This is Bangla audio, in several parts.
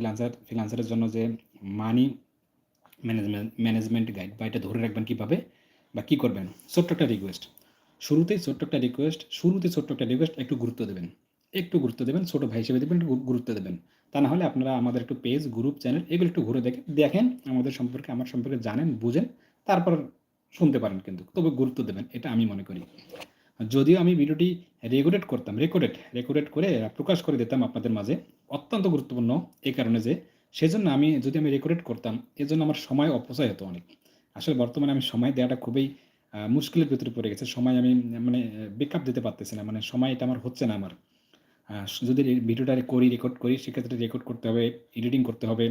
ফ্রিল্যান্সার ফ্রিল্যান্সারের জন্য যে মানি ম্যানেজমেন্ট ম্যানেজমেন্ট গাইড বা এটা ধরে রাখবেন কীভাবে বা কী করবেন? ছোট্ট একটা রিকোয়েস্ট শুরুতেই ছোট্ট একটা রিকোয়েস্ট শুরুতে ছোট্ট একটা রিকোয়েস্ট একটু গুরুত্ব দেবেন। একটু গুরুত্ব দেবেন, ছোটো ভাই হিসেবে দেবেন একটু গুরুত্ব দেবেন। তা না হলে আপনারা আমাদের একটু পেজ গ্রুপ চ্যানেল এগুলো একটু ঘুরে দেখেন দেখেন, আমাদের সম্পর্কে, আমার সম্পর্কে জানেন, বুঝেন, তারপর শুনতে পারেন কিন্তু। তবে গুরুত্ব দেবেন, এটা আমি মনে করি। যদিও আমি ভিডিওটি রেকর্ডেড করতাম, রেকর্ডেড রেকর্ডেড করে প্রকাশ করে দিতাম আপনাদের মাঝে, অত্যন্ত গুরুত্বপূর্ণ এই কারণে যে সেজন্য আমি, যদি আমি রেকর্ডেড করতাম, এজন্য আমার সময় অপচয় হতো অনেক। আসলে বর্তমানে আমি সময় দেওয়াটা খুবই মুশকিলের ভিতরে পড়ে গেছে, সময় আমি মানে বেকআপ দিতে পারতেছি না মানে সময় এটা আমার হচ্ছে না আমার। যদি ভিডিওটা করি রেকর্ড করি, সেক্ষেত্রে রেকর্ড করতে হবে এডিটিং করতে হবে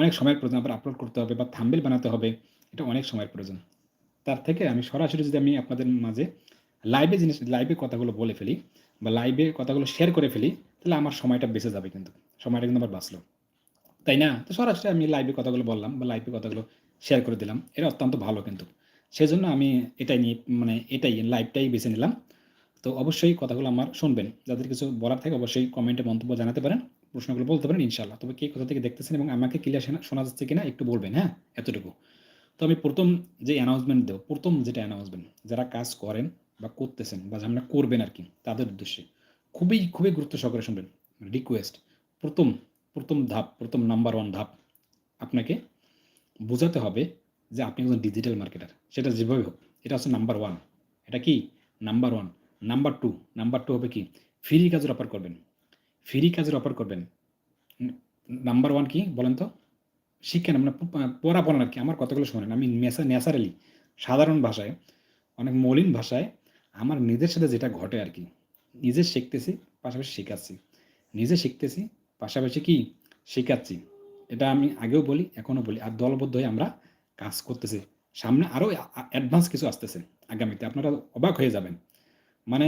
অনেক সময়ের প্রয়োজন, আবার আপলোড করতে হবে বা থাম্বেল বানাতে হবে, এটা অনেক সময়ের প্রয়োজন। তার থেকে আমি সরাসরি যদি আমি আপনাদের মাঝে লাইভে জিনিস লাইভে কথাগুলো বলে ফেলি বা লাইভে কথাগুলো শেয়ার করে ফেলি, তাহলে আমার সময়টা বেঁচে যাবে কিন্তু। সময়টা কিন্তু আমার বাঁচলো। তাই না? তো সরাসরি আমি লাইভে কথাগুলো বললাম বা লাইভে কথাগুলো শেয়ার করে দিলাম। এটা অত্যন্ত ভালো কিন্তু। সেজন্য আমি এটাই নিয়ে মানে এটাই লাইভটাই বেছে নিলাম। তো অবশ্যই কথাগুলো আমার শুনবেন। যাদের কিছু বলার থাকে অবশ্যই কমেন্টে মন্তব্য জানাতে পারেন, প্রশ্নগুলো বলতে পারেন ইনশাল্লাহ তবে কে কোথা থেকে দেখতেছেন এবং আমাকে ক্লিয়ার শোনা যাচ্ছে কিনা একটু বলবেন হ্যাঁ? এতটুকু। তো আমি প্রথম যে অ্যানাউন্সমেন্ট দেবো, প্রথম যেটা অ্যানাউন্সমেন্ট যারা কাজ করেন বা করতেছেন বা যারা করবেন আর কি, তাদের উদ্দেশ্যে। খুবই খুবই গুরুত্ব সহকারে শুনবেন। রিকোয়েস্ট প্রথম প্রথম ধাপ, প্রথম নাম্বার ওয়ান ধাপ আপনাকে বোঝাতে হবে যে আপনি একজন ডিজিটাল মার্কেটার সেটা যেভাবে হোক, এটা হচ্ছে নাম্বার ওয়ান এটা কি? Number one number two number two হবে কি? ফ্রি কাজের অফার করবেন। ফ্রি কাজের অফার করবেন। নাম্বার ওয়ান কি বলেন তো? শিক্ষা মানে প- পড়াপড়া আর কি। আমার কথাগুলো শোনেন, আমি ন্যাচারালি সাধারণ ভাষায়, অনেক মলিন ভাষায় আমার নিজের সাথে যেটা ঘটে আর কি, নিজে শিখতেছি, পাশাপাশি শেখাচ্ছি। নিজে শিখতেছি, পাশাপাশি কি? শেখাচ্ছি। এটা আমি আগেও বলি, এখনও বলি, আর দলবদ্ধ হয়ে আমরা কাজ করতেছি। সামনে আরও অ্যাডভান্স কিছু আসতেছে আগামীতে, আপনারা অবাক হয়ে যাবেন। মানে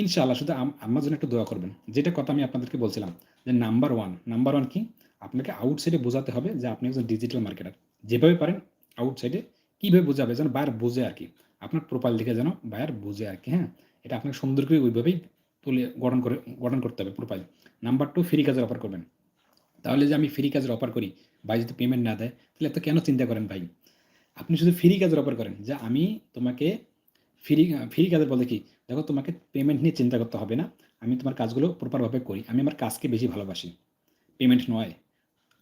ইনশাআল্লাহ, শুধু আমার জন্য একটু দোয়া করবেন। যেটা কথা আমি আপনাদেরকে বলছিলাম, যে নাম্বার ওয়ান নাম্বার ওয়ান কি? আপনাকে আউটসাইডে বোঝাতে হবে যে আপনি একজন ডিজিটাল মার্কেটার যেভাবে পারেন আউটসাইডে কীভাবে বোঝাবে? যেন বায়ার বোঝে আর কি। আপনার প্রোফাইল দেখে যেন বায়ার বোঝে আর কি হ্যাঁ? এটা আপনাকে সুন্দর করে ওইভাবেই তুলে গঠন করে, গঠন করতে হবে প্রোফাইল নাম্বার টু ফ্রি কাজের অফার করবেন। তাহলে যে আমি ফ্রি কাজের অফার করি ভাই যদি পেমেন্ট না দেয়, তাহলে এত কেন চিন্তা করেন ভাই? আপনি শুধু ফ্রি কাজের অফার করেন, যে আমি তোমাকে ফ্রি ফ্রি কাজের বলতে কি? দেখো তোমাকে পেমেন্ট নিয়ে চিন্তা করতে হবে না, আমি তোমার কাজগুলো প্রপারভাবে করি, আমি আমার কাজকে বেশি ভালোবাসি। পেমেন্ট নয়,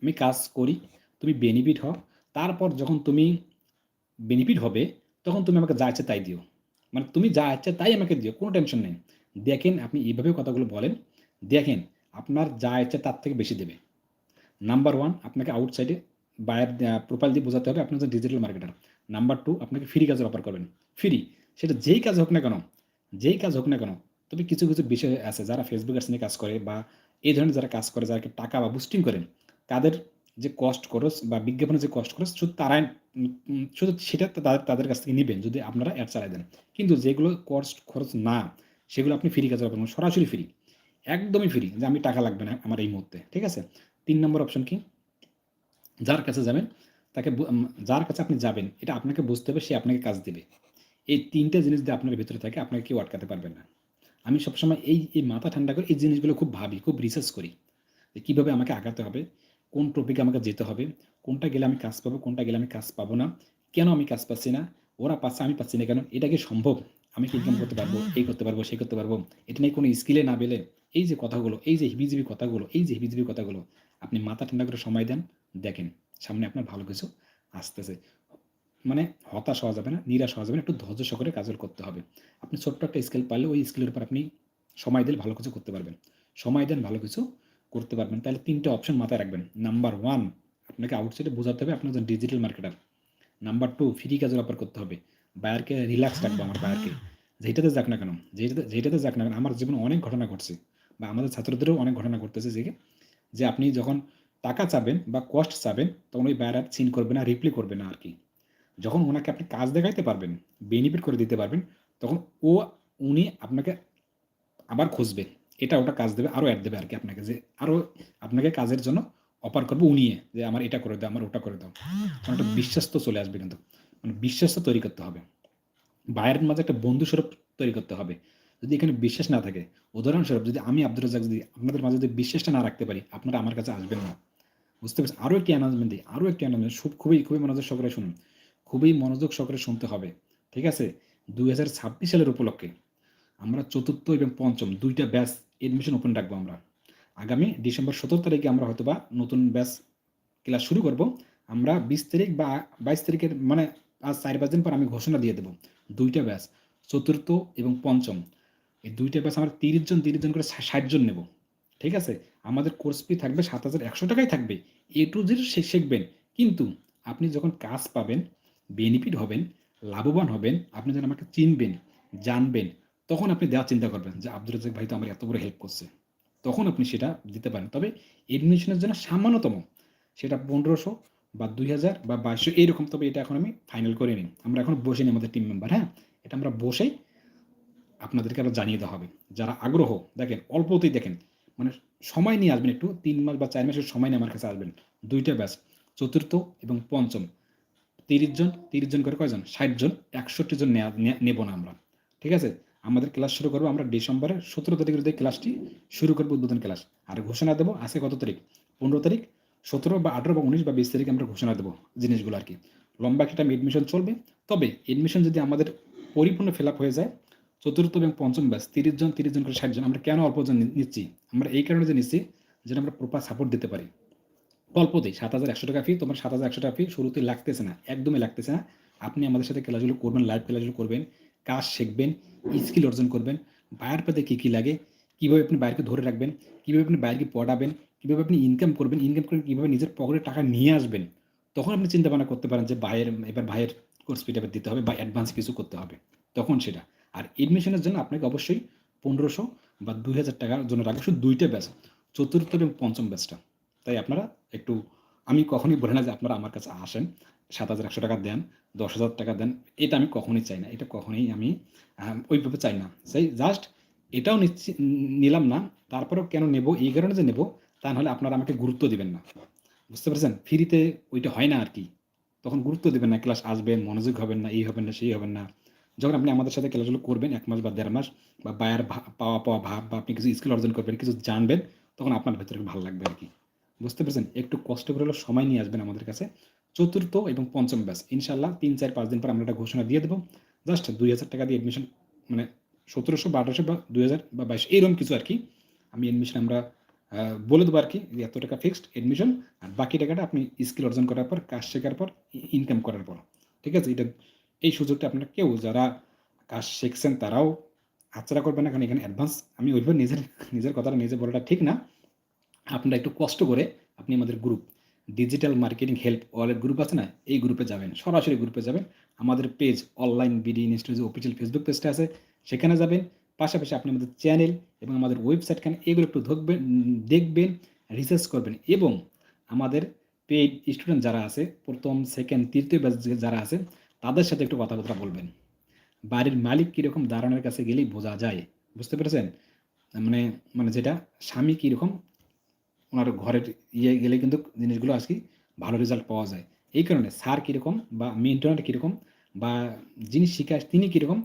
আমি কাজ করি, তুমি বেনিফিট হও, তারপর যখন তুমি বেনিফিট হবে তখন তুমি আমাকে যা ইচ্ছে তাই দিও। মানে তুমি যা ইচ্ছে তাই আমাকে দিও, কোনো টেনশন নেই। দেখেন আপনি এইভাবে কথাগুলো বলেন। দেখেন আপনার যা ইচ্ছে তার থেকে বেশি দেবে। নাম্বার ওয়ান আপনাকে আউটসাইডে বায়ার প্রোফাইল দিয়ে বোঝাতে হবে আপনি হচ্ছে ডিজিটাল মার্কেটার নাম্বার টু আপনাকে ফ্রি কাজের অফার করবেন। ফ্রি সেটা যেই কাজ হোক না কেন, যেই কাজ হোক না কেন, তবে কিছু কিছু বিষয় আছে যারা ফেসবুক অ্যাডস নিয়ে কাজ করে বা এই ধরনের যারা কাজ করে, যারা টাকা বা বুস্টিং করেন তাদের যে কস্ট খরচ বা বিজ্ঞাপনের যে কস্ট খরচ শুধু তারাই শুধু সেটা তাদের তাদের কাছ থেকে নেবেন যদি আপনারা অ্যাড চালাই দেন। কিন্তু যেগুলো কস্ট খরচ না, সেগুলো আপনি ফ্রি কাজের অফার সরাসরি ফ্রি একদমই ফ্রি যে আমি টাকা লাগবে না আমার এই মুহূর্তে, ঠিক আছে? তিন নম্বর অপশন কি? যার কাছে যাবেন, তাকে যার কাছে আপনি যাবেন, এটা আপনাকে বুঝতে হবে, সে আপনাকে কাজ দেবে। এই তিনটে জিনিস যদি আপনার ভিতরে থাকে, আপনাকে কেউ আটকাতে পারবেন না। আমি সবসময় এই এই মাথা ঠান্ডা করে এই জিনিসগুলো খুব ভাবি, খুব রিসার্চ করি, যে কীভাবে আমাকে আগাতে হবে। কোন টপিকে আমাকে যেতে হবে, কোনটা গেলে আমি কাজ পাবো, কোনটা গেলে আমি কাজ পাবো না, কেন আমি কাজ পাচ্ছি না, ওরা পাচ্ছে, আমি পাচ্ছি না কেন, এটা কি সম্ভব? আমি কি ইনকাম করতে পারব, এই করতে পারব, সেই করতে পারব, এটা নিয়ে কোনো স্কিলে না পেলে এই যে কথাগুলো, এই যে হিবিজিবি কথাগুলো, এই যে হিবিজিবি কথাগুলো, আপনি মাথা ঠান্ডা করে সময় দেন, দেখেন, সামনে আপনার ভালো কিছু আসতেছে। মানে হতাশ হওয়া যাবে না, নিরাশ হওয়া যাবে না, একটু ধৈর্য সহকারে কাজগুলো করতে হবে। আপনি ছোট্ট একটা স্কিল পারলে ওই স্কিলের উপর আপনি সময় দিলে ভালো কিছু করতে পারবেন। সময় দেন ভালো কিছু করতে পারবেন, তাহলে তিনটে অপশন মাথায় রাখবেন। নাম্বার ওয়ান আপনাকে আউটসাইডে বোঝাতে হবে আপনি একজন digital marketer number two free কাজের অফার করতে হবে। বায়ারকে রিল্যাক্স রাখব আমার বায়ারকে যেটাতে যাক না কেন যেটাতে যেটাতে যাক না কেন, আমার জীবনে অনেক ঘটনা ঘটছে বা আমাদের ছাত্রদেরও অনেক ঘটনা ঘটতেছে যে যে আপনি যখন টাকা চাবেন বা কস্ট চাবেন, তখন ওই বায়ার আর চিন করবে না রিপ্লে করবে না আর কি। যখন ওনাকে আপনি কাজ দেখাইতে পারবেন বেনিফিট করে দিতে পারবেন, তখন ও, উনি আপনাকে আবার খুঁজবে। এটা ওটা কাজ দেবে আরও অ্যাড দেবে আর কি আপনাকে যে আরও আপনাকে কাজের জন্য অফার করব উনিয়ে যে আমার এটা করে দাও, আমার ওটা করে দাও। তখন একটা বিশ্বাস তো চলে আসবে কিন্তু। মানে বিশ্বাস তো তৈরি করতে হবে। বায়ের মাঝে একটা বন্ধু স্বরূপ তৈরি করতে হবে। যদি এখানে বিশ্বাস না থাকে উদাহরণস্বরূপ যদি আমি আব্দুর রাজাক যদি আপনাদের মাঝে যদি বিশ্বাসটা না রাখতে পারি, আপনারা আমার কাছে আসবেন না। বুঝতে পারছেন? আরও একটি অ্যানাউন্সমেন্ট দিই আরও একটি অ্যানাউন্সমেন্ট খুব, খুবই খুবই মনোযোগ সহকারে শুনুন। খুবই মনোযোগ সহকারে শুনতে হবে, ঠিক আছে? দুই হাজার ছাব্বিশ সালের উপলক্ষে আমরা চতুর্থ এবং পঞ্চম দুইটা ব্যাচ এডমিশন ওপেন রাখব আমরা। আগামী ডিসেম্বর সতেরো তারিখে আমরা হয়তো বা নতুন ব্যাচ ক্লাস শুরু করব। আমরা বিশ তারিখ বা বাইশ তারিখের মানে আজ চার পাঁচ দিন পর আমি ঘোষণা দিয়ে দেবো দুইটা ব্যাচ চতুর্থ এবং পঞ্চম। এই দুইটা ব্যাচ আমরা তিরিশ জন তিরিশ জন করে ষাট জন নেব। ঠিক আছে? আমাদের কোর্স ফি থাকবে সাত হাজার একশো টাকাই থাকবে। এ টু জেড শিখবেন। কিন্তু আপনি যখন কাজ পাবেন বেনিফিট হবেন, লাভবান হবেন, আপনি যখন আমাকে চিনবেন, জানবেন তখন আপনি দেওয়ার চিন্তা করবেন যে আব্দুল রাজাক ভাই তো আমার এত বড় হেল্প করছে। তখন আপনি সেটা দিতে পারেন। তবে এডমিশনের জন্য সামান্যতম সেটা পনেরোশো বা দুই হাজার বা বাইশশো এইরকম। তবে এটা এখন আমি ফাইনাল করে নিই। আমরা এখন বসে নিই আমাদের টিম মেম্বার হ্যাঁ? এটা আমরা বসেই আপনাদেরকে আরও জানিয়ে দেওয়া হবে। যারা আগ্রহ, দেখেন, অল্পতেই দেখেন মানে সময় নিয়ে আসবেন একটু, তিন মাস বা চার মাসের সময় নিয়ে আমার কাছে আসবেন। দুইটা ব্যাচ চতুর্থ এবং পঞ্চম। তিরিশ জন তিরিশ জন করে কয়জন? ষাট জন, একষট্টি জন নেব না আমরা। ঠিক আছে? আমাদের ক্লাস শুরু করব আমরা ডিসেম্বরের সতেরো তারিখের দিকে ক্লাসটি শুরু করব উদ্বোধন ক্লাস আর ঘোষণা দেবো আজকে কত তারিখ? পনেরো তারিখ, সতেরো বা আঠেরো বা উনিশ বা বিশ তারিখে আমরা ঘোষণা দেবো জিনিসগুলো আর কি। লম্বা একটা টাইম এডমিশন চলবে। তবে এডমিশন যদি আমাদের পরিপূর্ণ ফিল হয়ে যায়, চতুর্থ এবং পঞ্চম ব্যাচ তিরিশ জন তিরিশ জন করে ষাট জন, আমরা কেন অল্প জন নিচ্ছি? আমরা এই কারণে যে নিচ্ছি, যেটা আমরা প্রপার সাপোর্ট দিতে পারি। অল্পতেই সাত হাজার একশো টাকা ফি তোমার সাত হাজার একশো টাকা ফি শুরুতে লাগতেছে না, একদমই লাগতেছে না। আপনি আমাদের সাথে ক্লাসগুলো করবেন লাইভ ক্লাসগুলো করবেন কাজ শিখবেন স্কিল অর্জন করবেন বায়ার পেতে কী কী লাগে, কীভাবে আপনি বাইরকে ধরে রাখবেন, কীভাবে আপনি বাইরকে পড়াবেন, কীভাবে আপনি ইনকাম করবেন ইনকাম করে কীভাবে নিজের পকেটে টাকা নিয়ে আসবেন, তখন আপনি চিন্তা ভাবনা করতে পারেন যে ভাইয়ের এবার ভাইয়ের কোর্স ফিটা দিতে হবে বা অ্যাডভান্স কিছু করতে হবে, তখন সেটা। আর এডমিশনের জন্য আপনাকে অবশ্যই পনেরোশো বা দুই হাজার টাকার জন্য রাখবে শুধু দুইটা ব্যাচ চতুর্থ এবং পঞ্চম ব্যাচটা তাই আপনারা একটু, আমি কখনই বলি না যে আপনারা আমার কাছে আসেন সাত হাজার একশো টাকা দেন, দশ হাজার টাকা দেন, এটা আমি কখনোই চাই না, এটা কখনোই আমি ওইভাবে চাই না। সেই জাস্ট এটাও নিচ্ছি, নিলাম না, তারপরেও কেন নেব, এই কারণে যে নেব, তা নাহলে আপনারা আমাকে গুরুত্ব দিবেন না। বুঝতে পারছেন? ফ্রিতে ওইটা হয় না আর কি তখন গুরুত্ব দিবেন না, ক্লাস আসবেন মনোযোগ হবেন না, এই হবেন না, সেই হবেন না। যখন আপনি আমাদের সাথে ক্লাসগুলো করবেন, এক মাস বা দেড় মাস, বা বায়ার পাওয়া পাওয়া ভাব, বা আপনি কিছু স্কিল অর্জন করবেন, কিছু জানবেন, তখন আপনার ভেতরে ভালো লাগবে আর কি বুঝতে পেরেছেন? একটু কষ্ট করে হলেও সময় নিয়ে আসবেন আমাদের কাছে। চতুর্থ এবং পঞ্চম ব্যাচ। ইনশাল্লাহ তিন, চার, পাঁচ দিন পর আমরা একটা ঘোষণা দিয়ে দেবো। জাস্ট দুই হাজার টাকা দিয়ে এডমিশন মানে সতেরোশো বা আঠারোশো বা দুই হাজার বা বাইশ এইরকম কিছু আর কি আমি এডমিশন আমরা বলে দেবো আর কি যে এত টাকা ফিক্সড এডমিশন আর বাকি টাকাটা আপনি স্কিল অর্জন করার পর, কাজ শেখার পর ইনকাম করার পর। ঠিক আছে? এটা, এই সুযোগটা আপনারা কেউ যারা কাজ শিখছেন তারাও হাতছাড়া করবেন না, কারণ এখানে অ্যাডভান্স আমি ওইভাবে নিজের নিজের কথাটা নিজে বলাটা ঠিক না। আপনারা একটু কষ্ট করে আপনি আমাদের group digital marketing help wallet group আছে না? এই গ্রুপে যাবেন। সরাসরি গ্রুপে যাবেন। আমাদের page online BD institute official Facebook পেজটা আছে। সেখানে যাবেন। পাশাপাশি আপনি আমাদের চ্যানেল এবং আমাদের ওয়েবসাইটখানে এগুলো একটু ধরবেন, দেখবেন রিসার্চ করবেন এবং আমাদের পেইড স্টুডেন্ট যারা আছে, প্রথম সেকেন্ড তৃতীয় ব্যাচ যারা আছে, তাদের সাথে একটু কথাবার্তা বলবেন। বাড়ির মালিক কীরকম দাঁড়ানোর কাছে গেলেই বোঝা যায়। বুঝতে পেরেছেন? মানে মানে যেটা, স্বামী কীরকম ওনার ঘরের ইয়ে গেলে কিন্তু জিনিসগুলো আজকে ভালো রেজাল্ট পাওয়া যায়। এই কারণে স্যার কীরকম বা মেন্টনার কীরকম বা যিনি শিখায় তিনি কীরকম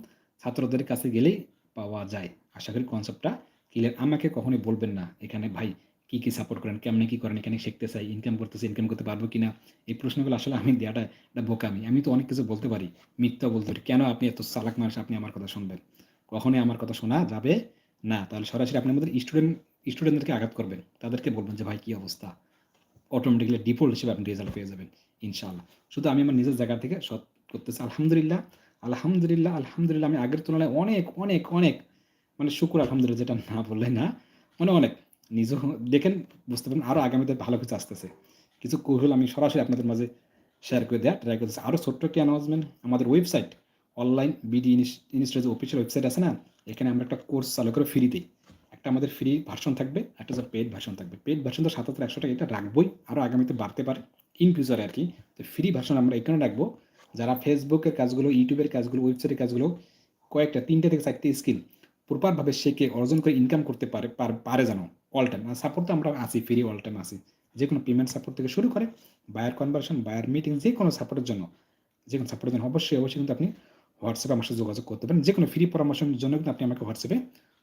ছাত্রদের কাছে গেলেই পাওয়া যায়। আশা করি কনসেপ্টটা ক্লিয়ার আমাকে কখনোই বলবেন না এখানে, ভাই, কী কী সাপোর্ট করেন? কেমনে কী করেন? এখানে শিখতে চাই ইনকাম করতেছি ইনকাম করতে পারব কি না এই প্রশ্নগুলো আসলে আমি দেওয়াটা একটা বোকামি। আমি তো অনেক কিছু বলতে পারি, মিথ্যা বলতে পারি। কেন আপনি এত চালাক মানুষ? আপনি আমার কথা শুনবেন। কখনোই আমার কথা শোনা যাবে না। তাহলে সরাসরি আপনি আমাদের স্টুডেন্ট স্টুডেন্টদেরকে আঘাত করবেন, তাদেরকে বলবেন যে, ভাই, কী অবস্থা? অটোমেটিক্যালি ডিফল্ট হিসেবে আপনি রেজাল্ট পেয়ে যাবেন, ইনশাআল্লাহ। শুধু আমি আমার নিজের জায়গা থেকে সৎ করতেছি, আলহামদুলিল্লাহ আলহামদুলিল্লাহ আলহামদুলিল্লাহ, আমি আগের তুলনায় অনেক অনেক অনেক মানে শুকুর আলহামদুলিল্লাহ যেটা না বললে না মানে অনেক। নিজেও দেখেন, বুঝতে পারেন আরও আগামীতে ভালো কিছু আসতেছে। কিছু কৌশল আমি সরাসরি আপনাদের মাঝে শেয়ার করে দেওয়া ট্রাই করতেছি। আরও ছোট্ট একটি অ্যানাউন্সমেন্ট আমাদের website online BD institute official website আছে না? এখানে আমরা একটা কোর্স চালু করে ফ্রিতেই একটা আমাদের ফ্রি ভার্সন থাকবে, একটা হচ্ছে পেড ভার্সন থাকবে। পেড ভার্সন তো সাত হাজার একশো টাকা এটা রাখবোই আরও আগামীতে বাড়তে পারে ইন ফিউচারে আর কি। তো ফ্রি ভার্সন আমরা এখানে রাখব। যারা ফেসবুকের কাজগুলো ইউটিউবের কাজগুলো ওয়েবসাইটের কাজগুলো, কয়েকটা, তিনটে থেকে চারটে স্কিল প্রপারভাবে শেখে অর্জন করে ইনকাম করতে পারে পারে যেন অল টাইম আর সাপোর্ট তো আমরা আছি ফ্রি অল টাইম আছি। যে কোনো পেমেন্ট সাপোর্ট থেকে শুরু করে বায়ার কনভার্সন বায়ার মিটিং যে কোনো সাপোর্টের জন্য যে কোনো সাপোর্টের জন্য অবশ্যই অবশ্যই কিন্তু আপনি হোয়াটসঅ্যাপে আমার সাথে যোগাযোগ করতে পারেন। যে কোনো ফ্রি পরামর্শের জন্য কিন্তু আপনি আমাকে হোয়াটসঅ্যাপে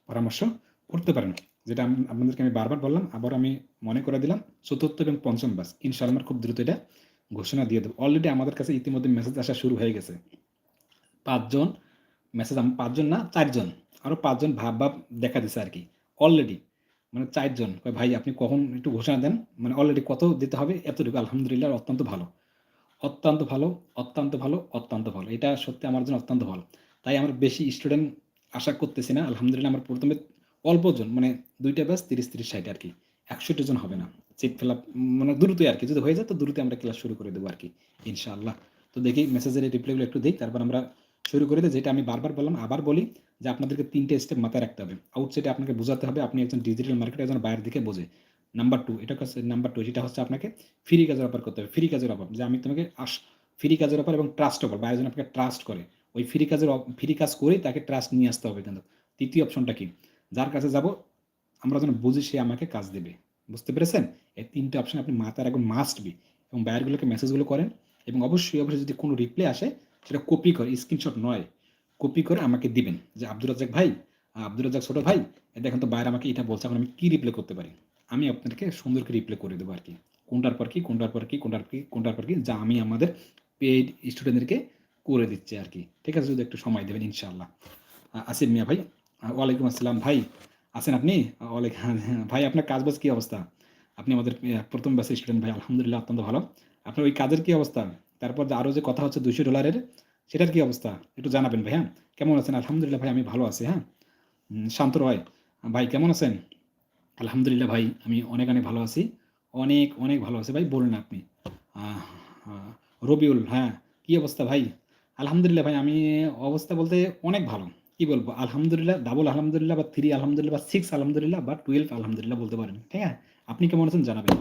পরামর্শ করতে পারেন। যেটা আপনাদেরকে আমি বারবার বললাম, আবার আমি মনে করে দিলাম, চতুর্থ এবং পঞ্চম বাস। ইনশাআল্লাহ আমার খুব দ্রুত এটা ঘোষণা দিয়ে দেবো। অলরেডি আমাদের কাছে ইতিমধ্যে মেসেজ আসা শুরু হয়ে গেছে। পাঁচজন মেসেজ পাঁচজন না, চারজন। আরও পাঁচজন ভাব ভাব দেখা দিছে আর কি। অলরেডি মানে চারজন। ভাই, আপনি কখন একটু ঘোষণা দেন? মানে অলরেডি কত দিতে হবে? এতটুকু। আলহামদুলিল্লাহ, অত্যন্ত ভালো। অত্যন্ত ভালো অত্যন্ত ভালো অত্যন্ত ভালো। এটা সত্যি আমার জন্য অত্যন্ত ভালো। তাই আমার বেশি স্টুডেন্ট আশা করতেছি না। আলহামদুলিল্লাহ, আমার প্রথমে অল্পজন মানে দুইটা ব্যাস তিরিশ তিরিশ, ষাট আর কি। একষট্টি জন হবে না। সিট ফিল আপ মানে দ্রুতই আর কি, যদি হয়ে যায় তো দ্রুতই আমরা ক্লাস শুরু করে দেবো আর কি, ইনশাআল্লাহ। তো দেখি মেসেজের রিপ্লাইগুলো একটু দিই, তারপর আমরা শুরু করে দিই। যেটা আমি বারবার বললাম, আবার বলি যে আপনাদেরকে তিনটে স্টেপ মাথায় রাখতে হবে। আউটসাইডে আপনাকে বোঝাতে হবে, আপনি একজন ডিজিটাল মার্কেটে একজন বাইরের দিকে বোঝে। নাম্বার টু এটা হচ্ছে নাম্বার টু যেটা হচ্ছে আপনাকে ফ্রি কাজের অফার করতে হবে। ফ্রি কাজের অফার যে আমি তোমাকে আস ফ্রি কাজের অফার এবং ট্রাস্ট অফার বাইরে যেন আপনাকে ট্রাস্ট করে। ওই ফ্রি কাজের ফ্রি কাজ করেই তাকে ট্রাস্ট নিয়ে আসতে হবে কিন্তু। তৃতীয় অপশনটা কি? যার কাছে যাব, আমরা যেন বুঝি সে আমাকে কাজ দেবে। বুঝতে পেরেছেন? এই তিনটে অপশন আপনি মাথায় রাখবেন মাস্ট বি এবং বায়ারগুলোকে মেসেজগুলো করেন এবং অবশ্যই অবশ্যই যদি কোনো রিপ্লাই আসে, সেটা কপি করে স্ক্রিনশট নয় কপি করে আমাকে দিবেন যে, আব্দুর রাজাক ভাই আব্দুর রাজাক ছোট ভাই দেখেন তো বাইরে আমাকে এটা বলছে, এখন আমি কী রিপ্লাই করতে পারি? আমি আপনাদেরকে সুন্দর করে রিপ্লাই করে দেবো আর কি কোনটার পর কি, কোনটার পর কি, কোনটার কি, কোনটার পর কি, যা আমি আমাদের পেইড স্টুডেন্টদেরকে করে দিচ্ছি আর কি ঠিক আছে, যদি একটু সময় দেবেন, ইনশাআল্লাহ। আসিফ মিয়া ভাই ওয়ালাইকুম আসসালাম। ভাই আছেন আপনি? আহ, ওয়ালাইকুম ভাই আপনার কাজ বাজ কি অবস্থা? আপনি আমাদের প্রথম ব্যাচের স্টুডেন্ট ভাই আলহামদুলিল্লাহ অত্যন্ত ভালো। আপনার ওই কাজের কি অবস্থা? তারপর আরও যে কথা হচ্ছে দুইশো ডলারের সেটার কি অবস্থা? একটু জানাবেন ভাই হ্যাঁ? কেমন আছেন? আলহামদুলিল্লাহ ভাই আমি ভালো আছি হ্যাঁ? শান্ত রয় ভাই কেমন আছেন? আলহামদুলিল্লাহ ভাই আমি অনেক অনেক ভালো আছি। অনেক অনেক ভালো আছি। ভাই বলুন আপনি। রবিউল হ্যাঁ কি অবস্থা ভাই? আলহামদুলিল্লাহ ভাই আমি অবস্থা বলতে অনেক ভালো। কি বলব? আলহামদুলিল্লাহ ডাবল আলহামদুলিল্লাহ বা থ্রি আলহামদুলিল্লাহ বা সিক্স আলহামদুলিল্লাহ বা টুয়েলভ আলহামদুলিল্লাহ বলতে পারেন, ঠিক আছে? আপনি কেমন আছেন জানাবেন।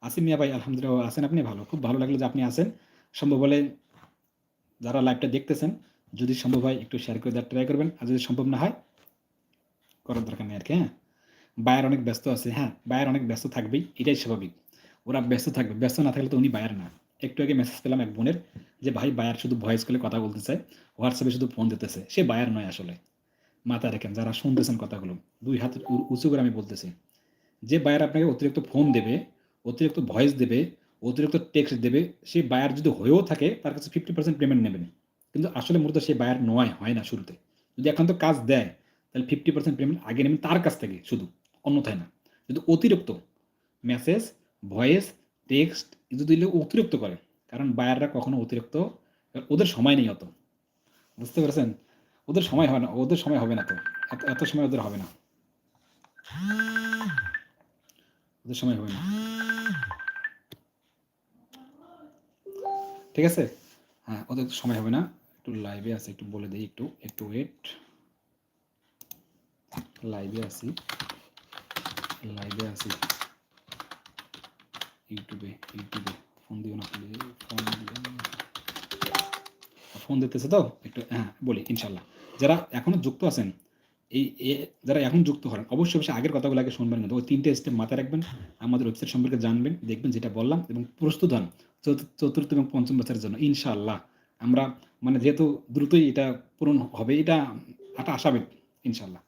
আসিম মিয়া ভাই, আলহামদুলিল্লাহ আছেন আপনি? ভালো। খুব ভালো লাগল যে আপনি আছেন। সম্ভব হলে যারা লাইভটা দেখতেছেন, যদি সম্ভব হয় একটু শেয়ার করে দেওয়ার ট্রাই করবেন। আর যদি সম্ভব না হয়, করার দরকার নেই আর কি হ্যাঁ? বায়ার অনেক ব্যস্ত আছে হ্যাঁ? বায়ার অনেক ব্যস্ত থাকবেই, এটাই স্বাভাবিক। ওরা ব্যস্ত থাকবে। ব্যস্ত না থাকলে তো উনি বায়ার না। একটু আগে মেসেজ পেলাম এক বোনের যে, ভাই, বায়ার শুধু ভয়েস কলে কথা বলতেছে হোয়াটসঅ্যাপে শুধু ফোন দিতেছে। সে বায়ার নয় আসলে। মাথায় রেখেন, যারা শুনতেছেন কথাগুলো, দুই হাত উঁচু করে আমি বলতেছি। যে বায়ার আপনাকে অতিরিক্ত ফোন দেবে, অতিরিক্ত ভয়েস দেবে, অতিরিক্ত টেক্সট দেবে সেই বায়ার যদি হয়েও থাকে, তার কাছে ফিফটি পার্সেন্ট পেমেন্ট নেবেন। কিন্তু আসলে মূলত সেই বায়ার নয়, হয় না শুরুতে। যদি এখন তো কাজ দেয়, তাহলে ফিফটি পার্সেন্ট পেমেন্ট আগে নেবেন তার কাছ থেকে শুধু, অন্যথায় না। যদি অতিরিক্ত মেসেজ ভয়েস টেক্সট যদি দিলে অতিরিক্ত করে, কারণ বায়াররা কখনো অতিরিক্ত, ওদের সময় নেই অত। বুঝতে পেরেছেন? ওদের সময় হয় না, ওদের সময় হবে না তো। এত এত সময় ওদের হবে না। ওদের সময় হবে না। ঠিক আছে? হ্যাঁ ওদের সময় হবে না। একটু লাইভে আছে, একটু বলে দিই, একটু একটু ওয়েট লাইভে আছি। লাইভে আছি। ইউটিউবে ইউটিউবে। ফোন দিও না, ফোন ফোন দিতেছে তো? একটু হ্যাঁ বলি ইনশাল্লাহ যারা এখনও যুক্ত আছেন, এই যারা এখন যুক্ত হন, অবশ্যই অবশ্যই আগের কথাগুলো আগে শুনবেন কিন্তু ওই তিনটে স্টেপ মাথায় রাখবেন, আমাদের ওয়েবসাইট সম্পর্কে জানবেন, দেখবেন যেটা বললাম এবং প্রস্তুত হন চতুর্থ- এবং পঞ্চম বছরের জন্য, ইনশাআল্লাহ। আমরা মানে যেহেতু দ্রুতই এটা পূরণ হবে, এটা একটা আশাবাদ ইনশাআল্লাহ।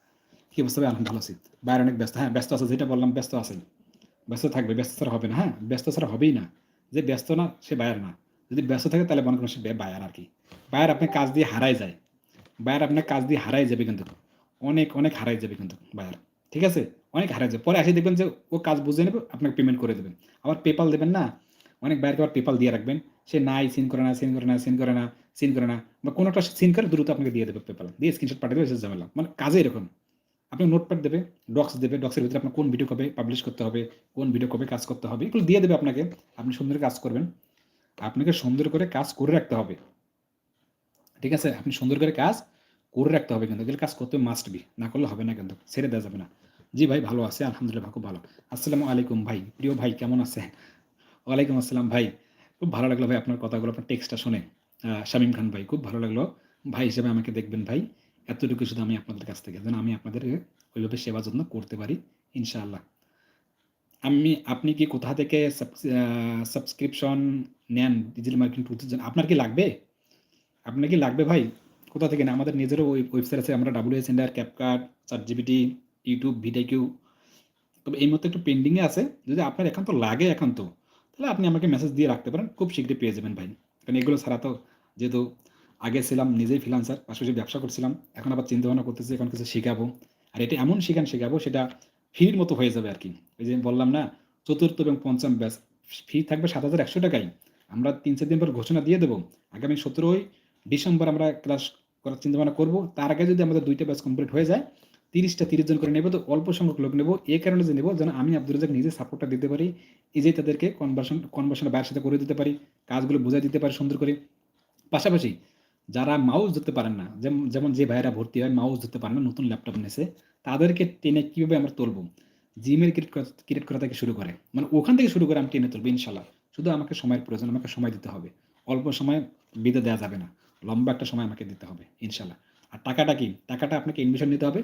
কি? আলহামদুলিল্লাহ, ভালো আছি। বাইরে অনেক ব্যস্ত হ্যাঁ ব্যস্ত আছে, যেটা বললাম ব্যস্ত আছেন। ব্যস্ত থাকবে, ব্যস্ত ছাড়া হবে না হ্যাঁ? ব্যস্ত ছাড়া হবেই না। যে ব্যস্ত না, সে বায়ার না। যদি ব্যস্ত থাকে, তাহলে মনে করেন সে বায়ার আর কি। বায়ার আপনার কাজ দিয়ে হারাই যায়। বায়ার আপনার কাজ দিয়ে হারাই যাবে কিন্তু। অনেক অনেক হারাই যাবে কিন্তু বায়ার। ঠিক আছে? অনেক হারাই যাবে। পরে আসে দেখবেন যে ও কাজ বুঝে নেবে, আপনাকে পেমেন্ট করে দেবেন আবার পেপাল দেবেন না? অনেক বায়ারকে আবার পেপাল দিয়ে রাখবেন। সে নাই সিন করে না সিন করে না সিন করে না সিন করে না, বা কোনো একটা সিন করে দ্রুত আপনাকে দিয়ে দেবে পেপাল দিয়ে স্ক্রিনশট পাঠিয়ে দেবে শেষ ঝামেলা। মানে কাজে এরকম। আপনি নোটপ্যাড দেবে ডক্স দেবে ডক্সের ভিতরে আপনার কোন ভিডিও কবে পাবলিশ করতে হবে, কোন ভিডিও কবে কাজ করতে হবে, এগুলো দিয়ে দেবে আপনাকে। আপনি সুন্দর কাজ করবেন। আপনাকে সুন্দর করে কাজ করে রাখতে হবে। ঠিক আছে? আপনি সুন্দর করে কাজ করে রাখতে হবে কিন্তু। এগুলো কাজ করতে মাস্ট বি না করলে হবে না কিন্তু। ছেড়ে দেওয়া যাবে না। জি ভাই, ভালো আছে। আলহামদুলিল্লাহ খুব ভালো। আসসালামু আলাইকুম ভাই। প্রিয় ভাই, কেমন আছে ওয়ালাইকুম আসসালাম ভাই। খুব ভালো লাগল ভাই আপনার কথাগুলো, আপনার টেক্সটটা শুনে। শামীম খান ভাই, খুব ভালো লাগল। ভাই হিসেবে আমাকে দেখবেন ভাই। এতটুকু শুধু আমি আপনাদের কাছ থেকে, যেন আমি আপনাদের ওইভাবে সেবা যত্ন করতে পারি, ইনশাআল্লাহ। আমি, আপনি কি কোথা থেকে সাবস্ক্রিপশন নেন ডিজিটাল মার্কেটিং জন্য আপনার কি লাগবে? আপনার কি লাগবে ভাই? কোথা থেকে না আমাদের নিজেরও ওয়েবসাইট আছে, আমরা ডাব্লিউ এস এন্ডার ক্যাপকার্ট চার জিবিটি ইউটিউব ভিডিও তবে এই মুহূর্তে একটু পেন্ডিংয়ে আছে, যদি আপনার একান্ত লাগে একান্ত তাহলে আপনি আমাকে মেসেজ দিয়ে রাখতে পারেন, খুব শীঘ্রই পেয়ে যাবেন ভাই। কারণ এগুলো ছাড়া তো যেহেতু আগে ছিলাম নিজেই ফ্রিলান্সার পাশাপাশি ব্যবসা করছিলাম, এখন আবার চিন্তা ভাবনা করতেছি এখন কিছু শেখাবো। আর এটা এমন শেখান শেখাবো, সেটা ফ্রির মতো হয়ে যাবে আর কি ওই যে বললাম না, চতুর্থ এবং পঞ্চম ব্যাচ ফি থাকবে সাত হাজার একশো টাকাই। আমরা তিন চার দিন পর ঘোষণা দিয়ে দেবো। আগামী সতেরোই ডিসেম্বর আমরা ক্লাস করার চিন্তা ভাবনা করব। তার আগে যদি আমাদের দুইটা ব্যাচ কমপ্লিট হয়ে যায়, তিরিশটা তিরিশ জন করে নেব, তো অল্প সংখ্যক লোক নেব। এই কারণে যে নেব, যেন আমি আব্দুল রাজাক নিজে সাপোর্টটা দিতে পারি নিজেই তাদেরকে কনভার্সন কনভার্সনের বাইরের সাথে করে দিতে পারি, কাজগুলো বুঝাই দিতে পারি সুন্দর করে। পাশাপাশি যারা মাউস ধরতে পারেন না যেমন যে ভাইয়েরা ভর্তি হয় মাউস ধরতে পারেন না, নতুন ল্যাপটপ নেছে তাদেরকে টেনে কীভাবে আমরা তুলবো? জিমের ক্রিয়েট ক্রিয়েট করা থেকে শুরু করে মানে ওখান থেকে শুরু করে আমি টেনে তুলবো ইনশাল্লাহ। শুধু আমাকে সময়ের প্রয়োজন, আমাকে সময় দিতে হবে। অল্প সময় বিদে দেওয়া যাবে না, লম্বা একটা সময় আমাকে দিতে হবে ইনশাল্লাহ। আর টাকাটা কি? টাকাটা আপনাকে এডমিশন নিতে হবে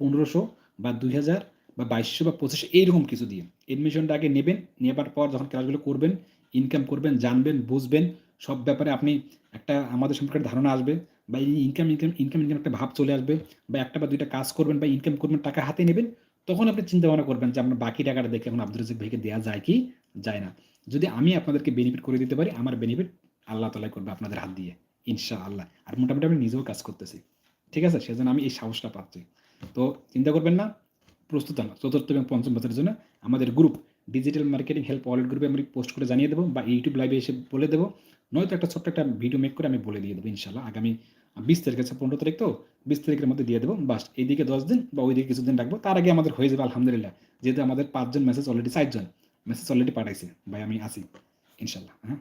পনেরোশো বা দুই হাজার বা বাইশশো বা পঁচিশশো, এইরকম কিছু দিয়ে। এডমিশনটা আগে নেবেন, নেবার পর যখন ক্লাসগুলো করবেন ইনকাম করবেন, জানবেন, বুঝবেন সব ব্যাপারে আপনি একটা আমাদের সম্পর্কে ধারণা আসবে বা ইনকাম ইনকাম ইনকাম ইনকাম একটা ভাব চলে আসবে বা একটা বা দুইটা কাজ করবেন বা ইনকাম করবেন, টাকা হাতে নেবেন, তখন আপনি চিন্তা ভাবনা করবেন যে আপনার বাকি টাকাটা দেখে এখন আব্দুল রাজিক ভাইকে দেওয়া যায় কি যায় না। যদি আমি আপনাদেরকে বেনিফিট করে দিতে পারি, আমার বেনিফিট আল্লাহ তালাই করবে আপনাদের হাত দিয়ে ইনশা আল্লাহ আর মোটামুটি আমি নিজেও কাজ করতেছি, ঠিক আছে? সেজন্য আমি এই সাহসটা পাচ্ছি। তো চিন্তা করবেন না, প্রস্তুত হন। চতুর্থ এবং পঞ্চম বছরের জন্য আমাদের group digital marketing help wallet গ্রুপে আমি পোস্ট করে জানিয়ে দেবো বা ইউটিউব লাইভে এসে বলে দেবো। নয়তো একটা ছোট্ট একটা ভিডিও মেক করে আমি বলে দিয়ে দেবো, ইনশাল্লাহ। আগামী বিশ তারিখ আছে, পনেরো তারিখ তো, বিশ তারিখের মধ্যে দিয়ে দেবো। বাস এইদিকে দশ দিন বা ওইদিকে কিছুদিন রাখব। তার আগে আমাদের হয়ে যাবে, আলহামদুলিল্লাহ। যেহেতু আমাদের পাঁচজন মেসেজ অলরেডি চারজন মেসেজ অলরেডি পাঠাইছে। ভাই, আমি আসি ইনশাল্লাহ হ্যাঁ।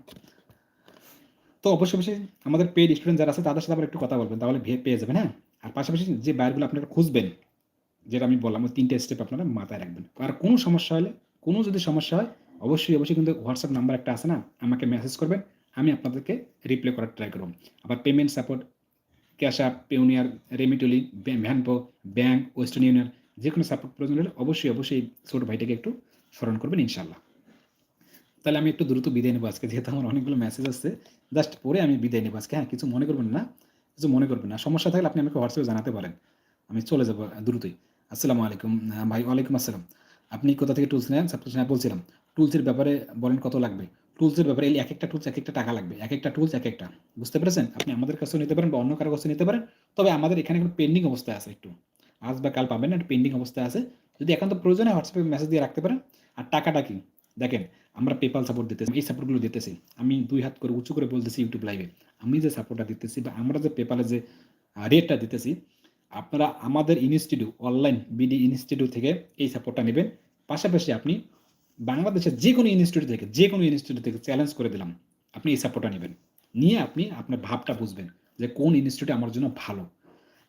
তো অবশ্যই অবশ্যই আমাদের পেড স্টুডেন্ট যারা আছে, তাদের সাথে আবার একটু কথা বলবেন, তাহলে পেয়ে যাবেন হ্যাঁ। আর পাশাপাশি যে বাইরগুলো আপনারা খুঁজবেন, যেটা আমি বললাম, ওই তিনটে স্টেপ আপনারা মাথায় রাখবেন। আর কোনো সমস্যা হলে, কোনো যদি সমস্যা হয় অবশ্যই অবশ্যই কিন্তু হোয়াটসঅ্যাপ নাম্বার একটা আছে না, আমাকে মেসেজ করবেন। আপনাদেরকে রিপ্লাই করার ট্রাই করব। আবার payment support Cash App Payoneer Remitly ভ্যানপো bank Western Union যে কোনো সাপোর্ট প্রয়োজন হলে অবশ্যই অবশ্যই ছোট ভাইটাকে একটু স্মরণ করবেন ইনশাল্লাহ তাহলে আমি একটু দ্রুত বিদায় নেব আজকে, যেহেতু আমার অনেকগুলো মেসেজ আসছে। জাস্ট পরে আমি বিদায় নেব আজকে হ্যাঁ কিছু মনে করবেন না, কিছু মনে করবেন না। সমস্যা থাকলে আপনি আমাকে হোয়াটসঅ্যাপে জানাতে পারেন। আমি চলে যাব দ্রুতই। আসসালামু আলাইকুম ভাই, ওয়ালাইকুম আসসালাম। আপনি কোথা থেকে টুলস নেন? সাবস্ক্রিপশন বলছিলাম টুলসের ব্যাপারে বলেন কত লাগবে? টুলসের ব্যাপারে এক একটা টুলস এক একটা টাকা লাগবে। এক একটা টুলস এক একটা বুঝতে পেরেছেন? আপনি আমাদের কাছেও নিতে পারেন বা অন্য কারও কাছে নিতে পারেন। তবে আমাদের এখানে এখন পেন্ডিং অবস্থায় আছে একটু। আজ বা কাল পাবেন না একটু পেন্ডিং অবস্থায় আছে। যদি একান্ত প্রয়োজনে হোয়াটসঅ্যাপে মেসেজ দিয়ে রাখতে পারেন। আর টাকাটা কি? দেখেন, আমরা পেপাল সাপোর্ট দিতেছি, এই সাপোর্টগুলো দিতেছি। আমি দুই হাত করে উঁচু করে বলতেছি ইউটিউব লাইভে আমি যে সাপোর্টটা দিতেছি বা আমরা যে পেপালে যে রেটটা দিতেছি, আপনারা আমাদের ইনস্টিটিউট অনলাইন বিডি ইনস্টিটিউট থেকে এই সাপোর্টটা নেবেন। পাশাপাশি আপনি বাংলাদেশের যে কোনো ইনস্টিটিউট থেকে যে কোনো ইনস্টিটিউট থেকে চ্যালেঞ্জ করে দিলাম। আপনি এই সাপোর্টটা নেবেন। নিয়ে আপনি আপনার ভাবটা বুঝবেন যে কোন ইনস্টিটিউট আমার জন্য ভালো।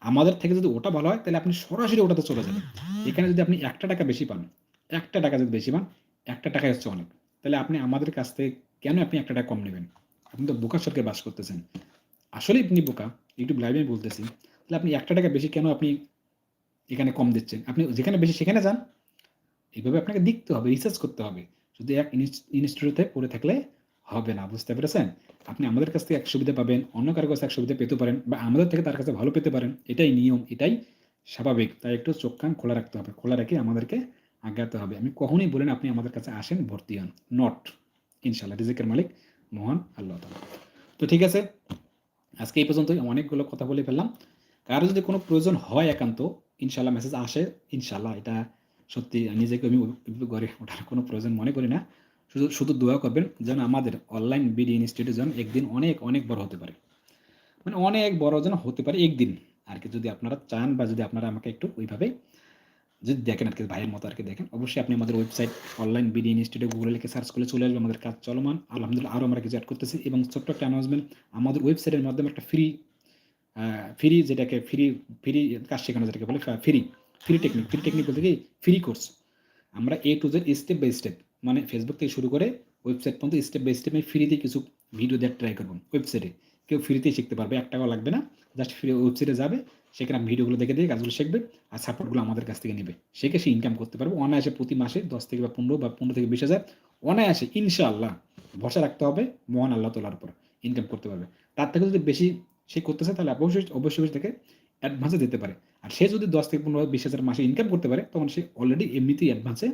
আমাদের থেকে যদি ওটা ভালো হয়, তাহলে আপনি সরাসরি ওটাতে চলে যাবেন। এখানে যদি আপনি একটা টাকা বেশি পান, একটা টাকা যদি বেশি পান, একটা টাকাই হচ্ছে অনেক। তাহলে আপনি আমাদের কাছ থেকে কেন আপনি একটা টাকা কম নেবেন? আপনি তো বোকা সরকার বাস করতেছেন। আসলে আপনি বোকা ইউটিউব লাইভে বলতেছি। তাহলে আপনি একটা টাকা বেশি কেন আপনি এখানে কম দিচ্ছেন? আপনি যেখানে বেশি সেখানে যান এইভাবে আপনাকে দেখতে হবে রিসার্চ করতে হবে। শুধু এক ইনস্টিটিউটে পড়ে থাকলে হবে না, বুঝতে পেরেছেন? আপনি আমাদের কাছ থেকে এক সুবিধা পাবেন, অন্য কারও কাছে এক সুবিধা পেতে পারেন বা আমাদের থেকে তার কাছে ভালো পেতে পারেন, এটাই নিয়ম, এটাই স্বাভাবিক। তাই একটু চোখ কান খোলা রাখতে হবে, খোলা রেখে আমাদেরকে আগাতে হবে। আমি কখনোই বলেন আপনি আমাদের কাছে আসেন, ভর্তি হন। নট ইনশাল্লাহ রিজিকের মালিক, মহান আল্লাহ তাআলা। তো ঠিক আছে, আজকে এই পর্যন্তই, অনেকগুলো কথা বলে ফেললাম। কারও যদি কোনো প্রয়োজন হয় একান্ত ইনশাল্লাহ মেসেজ আসে ইনশাল্লাহ এটা সত্যি নিজেকে আমি গড়ে ওঠার কোনো প্রয়োজন মনে করি না। শুধু শুধু দোয়া করবেন যেন আমাদের অনলাইন বিডি ইনস্টিটিউট যেন একদিন অনেক অনেক বড় হতে পারে। মানে অনেক বড় যেন হতে পারে একদিন। আর কি যদি আপনারা চান বা যদি আপনারা আমাকে একটু ওইভাবে যদি দেখেন আর কি, ভাইয়ের মতো আর কি দেখেন, অবশ্যই আপনি আমাদের ওয়েবসাইট অনলাইন বিডি ইনস্টিটিউট গুগলে লিখে সার্চ করলে চলে আসবে, আমাদের কাজ চলমান। আলহামদুলিল্লাহ আরও আমরা কিছু অ্যাড করতেছি এবং ছোট্ট একটা অ্যানাউন্সমেন্ট আমাদের ওয়েবসাইটের মাধ্যমে একটা ফ্রি ফ্রি যেটাকে ফ্রি ফ্রি কাজ শেখানো যেটাকে বলে free free technique free technique বলতে কি? ফ্রি কোর্স আমরা A to Z step by step মানে ফেসবুক থেকে শুরু করে ওয়েবসাইট পর্যন্ত স্টেপ বাই স্টেপ আমি ফ্রিতে কিছু ভিডিও দেওয়ার ট্রাই করব ওয়েবসাইটে কেউ ফ্রিতেই শিখতে পারবে, এক টাকাও লাগবে না। জাস্ট ফ্রি ওয়েবসাইটে যাবে, সেখানে ভিডিওগুলো দেখে দেখে কাজগুলো শিখবে আর সাপোর্টগুলো আমাদের কাছ থেকে নেবে। শিখে সে ইনকাম করতে পারবে। অনায়াসে প্রতি মাসে দশ থেকে বা পনেরো বা পনেরো থেকে বিশ হাজার অনায়াসে, ইনশাআল্লাহ ভরসা রাখতে হবে মহান আল্লাহ তোলার উপর ইনকাম করতে পারবে। তার থেকে যদি বেশি সে করতেছে তাহলে অবশ্যই অবশ্যই অবশ্যই তাকে অ্যাডভান্সে দিতে পারে। আর সে যদি দশ থেকে পনেরো, বিশ হাজার মাসে ইনকাম করতে পারে, তখন সে অলরেডি এমনিতেই অ্যাডভান্সে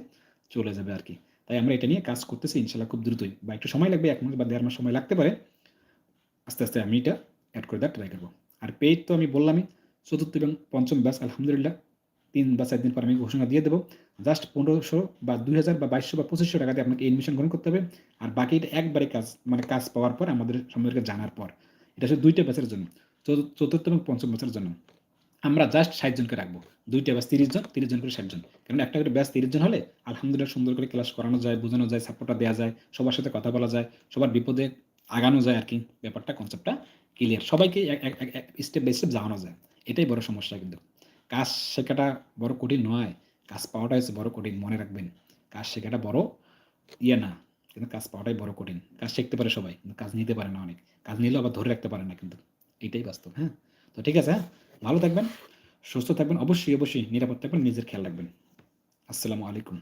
চলে যাবে আর কি। তাই আমরা এটা নিয়ে কাজ করতেছি ইনশাল্লাহ খুব দ্রুতই। বা একটু সময় লাগবে, এক মাস বা দেড় মাস সময় লাগতে পারে। আস্তে আস্তে আমি এটা অ্যাড করে দেওয়ার ট্রাই করব। আর পেইড তো আমি বললামই, চতুর্থ এবং পঞ্চম ব্যাস আলহামদুলিল্লাহ। তিন বা চার দিন পর আমি ঘোষণা দিয়ে দেবো। জাস্ট পনেরোশো বা দুই হাজার বা বাইশশো বা পঁচিশশো টাকা দিয়ে আপনাকে এডমিশন গ্রহণ করতে হবে। আর বাকিটা একবারে কাজ মানে কাজ পাওয়ার পর, আমাদের সম্পর্কে জানার পর। এটা শুধু দুইটা ব্যাচের জন্য, চতুর্থ এবং পঞ্চম ব্যাচের জন্য। আমরা জাস্ট ষাট জনকে রাখব। দুইটা ব্যাচ তিরিশ জন তিরিশ জন করে ষাট জন। কারণ একটা করে ব্যাচ তিরিশ জন হলে আলহামদুলিল্লাহ সুন্দর করে ক্লাস করানো যায়, বোঝানো যায় সাপোর্টটা দেওয়া যায়, সবার সাথে কথা বলা যায়, সবার বিপদে আগানো যায় আর কি। ব্যাপারটা কনসেপ্টটা ক্লিয়ার সবাইকে স্টেপ বাই স্টেপ জানানো যায়। এটাই বড় সমস্যা কিন্তু। কাজ শেখাটা বড় কঠিন নয়। কাজ পাওয়াটা হচ্ছে বড় কঠিন, মনে রাখবেন। কাজ শেখাটা বড় ইয়ে না। কিন্তু কাজ পাওয়াটাই বড় কঠিন। কাজ শিখতে পারে সবাই, কিন্তু কাজ নিতে পারে না অনেক। কাজ নিলেও আবার ধরে রাখতে পারে না কিন্তু। এটাই বাস্তব হ্যাঁ? তো ঠিক আছে হ্যাঁ? ভালো থাকবেন সুস্থ থাকবেন অবশ্যই অবশ্যই নিরাপদ থাকবেন নিজের খেয়াল রাখবেন। আসসালামু আলাইকুম।